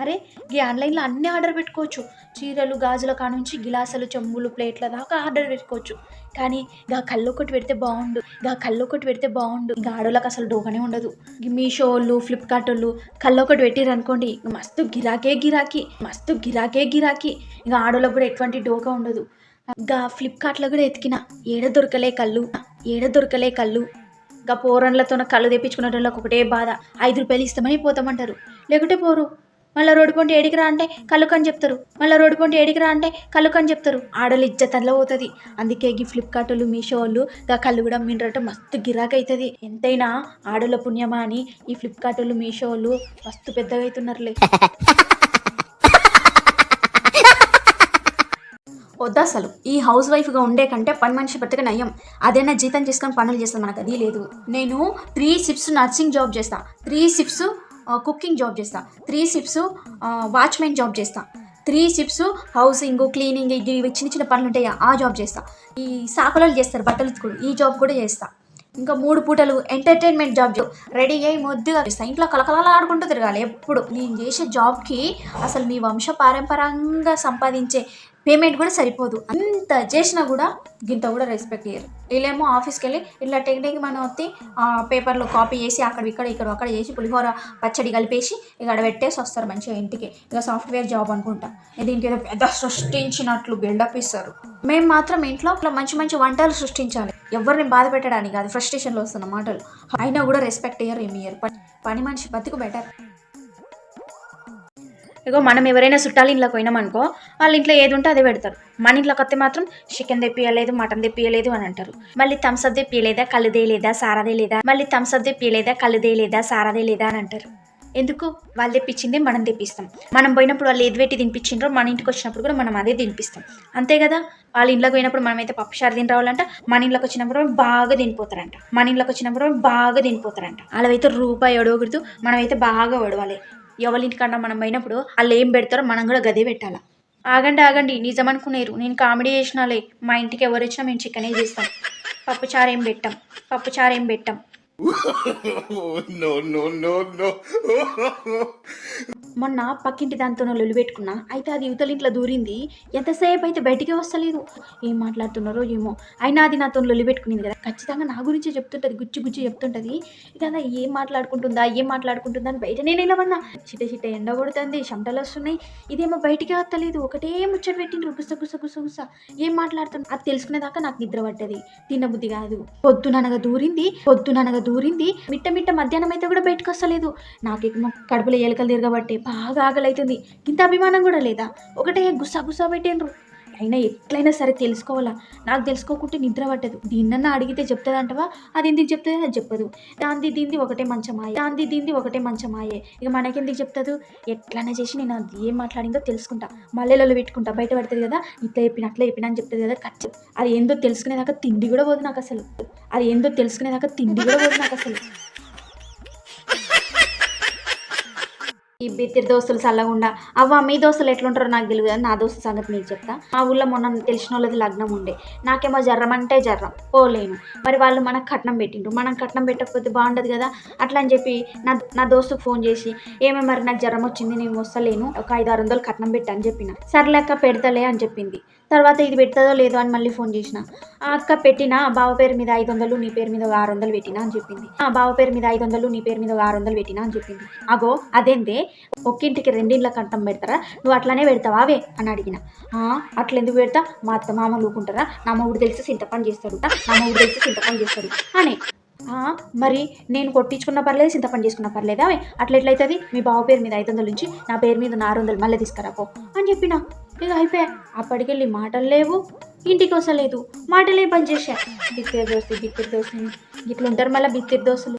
అరే ఈ ఆన్లైన్లో అన్నీ ఆర్డర్ పెట్టుకోవచ్చు. చీరలు గాజుల కానుంచి గిలాసులు చెంబులు ప్లేట్ల దాకా ఆర్డర్ పెట్టుకోవచ్చు. కానీ గా కళ్ళు ఒకటి పెడితే బాగుండు. గా కళ్ళు ఒకటి పెడితే బాగుండు. ఇంకా ఆడోళ్ళకి అసలు డోకనే ఉండదు. మీషో వాళ్ళు ఫ్లిప్కార్ట్ వాళ్ళు కళ్ళు ఒకటి పెట్టిర్రు అనుకోండి ఇంక మస్తు గిరాకే గిరాకీ మస్తు గిరాకే గిరాకీ. ఇంకా ఆడోళ్ళకి కూడా ఎటువంటి డోకా ఉండదు. గా ఫ్లిప్కార్ట్లో కూడా ఎతికిన ఏడ దొరకలే కళ్ళు ఏడ దొరకలే కళ్ళు. గా పోరన్లతో కళ్ళు తెప్పించుకునే వాళ్ళకి ఒకటే బాధ ఐదు రూపాయలు ఇస్తామని పోతామంటారు. లేకుంటే పోరు. మళ్ళీ రోడ్డు పొంటి ఏడికి రా అంటే కలుకని చెప్తారు. మళ్ళీ రోడ్డు పొంటి ఏడికి రా అంటే కలుకని కని చెప్తారు. ఆడోళ్ళు ఇజ్జతల్లో పోతుంది. అందుకే ఈ ఫ్లిప్కార్ట్ వాళ్ళు మీషో వాళ్ళు గా కళ్ళు కూడా మినరట మస్తు గిరాకైతుంది. ఎంతైనా ఆడోళ్ళ పుణ్యమా అని ఈ ఫ్లిప్కార్ట్ వాళ్ళు మీషో వాళ్ళు మస్తు పెద్దగా అవుతున్నారులే వద్దా అసలు. ఈ హౌస్ వైఫ్గా ఉండే కంటే పని మనిషి బతిక నయం. అదైనా జీతం చేసుకొని పనులు చేస్తాం మనకు అది లేదు. నేను త్రీ షిఫ్ట్స్ నర్సింగ్ జాబ్ చేస్తా. త్రీ షిఫ్ట్స్ కుకింగ్ జాబ్ చేస్తా. త్రీ షిఫ్ట్స్ వాచ్మెన్ జాబ్ చేస్తా. త్రీ షిఫ్ట్స్ హౌసింగ్ క్లీనింగ్ ఇవి చిన్న చిన్న పనులు ఉంటాయి ఆ జాబ్ చేస్తా. ఈ సాకలలు చేస్తారు బట్టలు ఉతుకుడు ఈ జాబ్ కూడా చేస్తా. ఇంకా మూడు పూటలు ఎంటర్టైన్మెంట్ జాబ్ రెడీ అయ్యి ముద్దుగా చేస్తా. ఇంట్లో కలకలలా ఆడుకుంటూ తిరగాలి ఎప్పుడు. నేను చేసే జాబ్కి అసలు మీ వంశ పారంపరంగా సంపాదించే పేమెంట్ కూడా సరిపోదు. అంత చేసినా కూడా గింత కూడా రెస్పెక్ట్ ఇయ్యరు. వీళ్ళేమో ఆఫీస్కి వెళ్ళి ఇట్లా టెక్నిక్ మనం వచ్చి పేపర్లో కాపీ చేసి అక్కడ ఇక్కడ ఇక్కడ అక్కడ చేసి పులిహోర పచ్చడి కలిపేసి ఇక్కడ పెట్టేసి వస్తారు మంచిగా ఇంటికి. ఇక సాఫ్ట్వేర్ జాబ్ అనుకుంటా. దీనికి ఏదో పెద్ద సృష్టించినట్లు బిల్డప్ ఇస్తారు. మేము మాత్రం ఇంట్లో ఇట్లా మంచి మంచి వంటలు సృష్టించాలి. ఎవరిని బాధ పెట్టడానికి కాదు ఫ్రస్ట్రేషన్లో వస్తున్న మాటలు. అయినా కూడా రెస్పెక్ట్ ఇయ్యరు ఏమి ఇయ్యరు. పని- పని మనిషి బతుకు బెటర్ ఇగో మనం ఎవరైనా చుట్టాలు ఇంట్లోకి పోయినామనుకో వాళ్ళ ఇంట్లో ఏది ఉంటే అదే పెడతారు. మన ఇంట్లోకి వస్తే మాత్రం చికెన్ తెప్పియలేదు మటన్ తెప్పియలేదు అని అంటారు. మళ్ళీ థమ్స్అప్ తెప్పియలేదా కళ్ళుదే లేదా సారాదే లేదా మళ్ళీ థమ్స్అప్ తెప్పియలేదా కళ్ళుదే లేదా సారాదే లేదా అని అంటారు. ఎందుకు? వాళ్ళు తెప్పించిందే మనం తెప్పిస్తాం. మనం పోయినప్పుడు వాళ్ళు ఏది పెట్టి తినిపించిండ్రో మన ఇంటికి వచ్చినప్పుడు కూడా మనం అదే తినిపిస్తాం. అంతే కదా? వాళ్ళ ఇంట్లోకి పోయినప్పుడు మనమైతే పప్పుచారు తిని రావాలంట మన ఇంట్లోకి వచ్చినప్పుడు బాగా తినిపోతారంట. మన ఇంట్లోకి వచ్చినప్పుడు బాగా తినిపోతారంట. వాళ్ళైతే రూపాయి ఒడవకూడదు మనమైతే బాగా ఒడవాలి. ఎవరింటికన్నా మనం పోయినప్పుడు వాళ్ళు ఏం పెడతారో మనం కూడా గదే పెట్టాలా? ఆగండి ఆగండి నిజం అనుకునేరు నేను కామెడీ చేసినాలే. మా ఇంటికి ఎవరు వచ్చినా మేము చికెనే చేస్తాం. పప్పుచారు ఏం పెట్టాం? పప్పుచారు ఏం పెట్టాం. మొన్న పక్కింటి దాంతో లొల్లి పెట్టుకున్నా. అయితే అది యువతలింట్లో దూరింది. ఎంతసేపు అయితే బయటికే వస్తలేదు. ఏం మాట్లాడుతున్నారో ఏమో. అయినా అది నాతో లొల్లి పెట్టుకునింది కదా. ఖచ్చితంగా నా గురించే చెప్తుంటుంది. గుచ్చి గుచ్చి చెప్తుంటుంది. కదా ఏం మాట్లాడుకుంటుందా? ఏం మాట్లాడుకుంటుందా అని బయట నేను నిలబడినా. చిట్ట చిట్ట ఎండ కొడుతుంది చెమటలు వస్తున్నాయి. ఇదేమో బయటికే వస్తలేదు. ఒకటే ముచ్చట పెట్టిండ్రు. గుస గుస గుస గుస. ఏం మాట్లాడుతున్నా? అది తెలుసుకునేదాకా నాకు నిద్ర పట్టది. తినబుద్ధి కాదు. పొద్దుననగా దూరింది. పొద్దుననగా దూరింది. మిట్ట మిట్ట మధ్యాహ్నం అయితే కూడా బయటకు వస్తలేదు. నాకు కడుపులో ఎలకలు తిరగబట్టే బాగా ఆకలి అవుతుంది ఇంత అభిమానం కూడా లేదా? ఒకటే గుసా గుసా పెట్టిండ్రు. అయినా ఎట్లయినా సరే తెలుసుకోవాలా? నాకు తెలుసుకోకుంటే నిద్ర పట్టదు. దీన్నన్నా అడిగితే చెప్తుంది అంటవా అది ఎందుకు చెప్తుంది? అది చెప్పదు. దాంది దీంది ఒకటే మంచమాయే. దాంది దీంది ఒకటే మంచమాయే. ఇక మనకెందుకు చెప్తుంది? ఎట్లైనా చేసి నేను అది ఏం మాట్లాడిందో తెలుసుకుంటా. మల్లెలలో పెట్టుకుంటా. బయట పడుతుంది కదా? ఇట్లా చెప్పిన అట్లా చెప్పిన అని చెప్తుంది కదా? కట్ అది ఏందో తెలుసుకునేదాకా తిండి కూడా పోదు నాకు అసలు అది ఏందో తెలుసుకునేదాకా తిండి కూడా పోదు నాకు అసలు ఈ బిత్తిరి దోస్తులు చల్లగుండా అవ్వ మీ దోస్తులు ఎట్లుంటారో నాకు తెలియదు నా దోస్తు సంగతి మీకు చెప్తా. మా ఊళ్ళో మొన్న తెలిసిన వాళ్ళది లగ్నం ఉండే. నాకేమో జర్రం అంటే జర్రం పోలేను. మరి వాళ్ళు మనకు కట్నం పెట్టిండ్రు. మనం కట్నం పెట్టకపోతే బాగుండదు కదా. అట్లా అని చెప్పి నా నా దోస్తుకు ఫోన్ చేసి ఏమే మరి నాకు జ్వరం వచ్చింది నేను వస్తలేను. ఒక ఐదు ఆరు వందలు కట్నం పెట్టు అని చెప్పిన. సర్లేక పెడతలే అని చెప్పింది. తర్వాత ఇది పెడతదో లేదో అని మళ్ళీ ఫోన్ చేసిన. ఆ అక్క పెట్టిన బావ పేరు మీద ఐదు వందలు నీ పేరు మీద ఆరు వందలు పెట్టినా అని చెప్పింది. ఆ బావ పేరు మీద ఐదు వందలు నీ పేరు మీద ఆరు వందలు పెట్టినా అని చెప్పింది. అగో అదేందే? ఒక్కింటికి రెండింట్ల కంఠం పెడతారా? నువ్వు అట్లానే పెడతావా అవే? అని అడిగిన. "ఆ, అట్లా ఎందుకు పెడతా? మా అత్త మామ ఊకుంటారా నా మొగుడు తెలిసి చింతపని చేస్తాడు నా మొగుడు తెలిసి చింతపని చేస్తాడు. అని. "ఆ, మరి నేను కొట్టించుకున్న పర్లేదు చింతపని చేసుకున్న పర్లేదు అవే. అట్లా ఎట్లయితుంది మీ బావ పేరు మీద ఐదు వందలు నుంచి నా పేరు మీద ఆరు వందలు మళ్ళీ తీసుకురాపో అని చెప్పిన. ఇక అయిపోయా. అప్పటికెళ్ళి మాటలు లేవు. ఇంటికి వస్తలేదు. మాటలే పని చేశా. బిత్తిరి దోస్తు బిత్తిరి దోస్తు ఇట్లా ఉంటారు మళ్ళీ బిత్తిరి దోస్తులు.